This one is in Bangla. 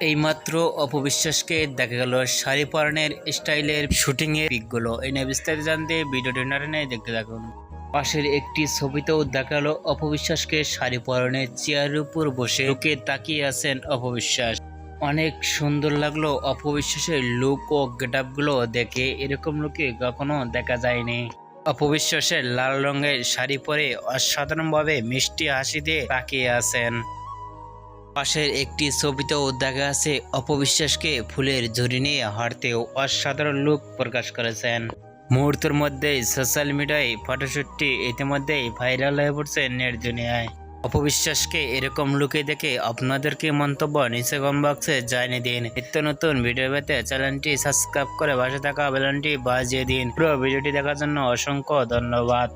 এইমাত্র অপবিশ্বাসকে দেখা গেল শাড়ি পরানের স্টাইলের শুটিং এর পিকগুলো। এই নিয়ে বিস্তারিত জানতে ভিডিওটি নাটনে দেখতে থাকুন। পাশের একটি ছবিতেও দেখা গেল অপবিশ্বাসকে শাড়ি পরনের চেয়ারের উপর বসে লোকে তাকিয়ে আছেন অপবিশ্বাস। অনেক সুন্দর লাগল অপবিশ্বাসের লুক ও গেটগুলো দেখে। এরকম লোকে কখনো দেখা যায়নি। অপবিশ্বাসের লাল রঙের শাড়ি পরে অসাধারণভাবে মিষ্টি হাসি দিয়ে তাকিয়ে আছেন। পাশের একটি ছবিতেও দেখা আছে অপবিশ্বাসকে ফুলের ঝুড়ি নিয়ে হাঁটতেও অসাধারণ লুক প্রকাশ করেছেন। মুহূর্তের মধ্যেই সোশ্যাল মিডিয়ায় ফটোশ্যুটটি ইতিমধ্যেই ভাইরাল হয়ে পড়ছে নেট দুনিয়ায়। অপবিশ্বাসকে এরকম লুকে দেখে আপনাদেরকে মন্তব্য নিচে কম বক্সে জানিয়ে দিন। নিত্য নতুন ভিডিও পেতে চ্যানেলটি সাবস্ক্রাইব করে পাশে থাকা বেলনটি বাজিয়ে দিন। পুরো ভিডিওটি দেখার জন্য অসংখ্য ধন্যবাদ।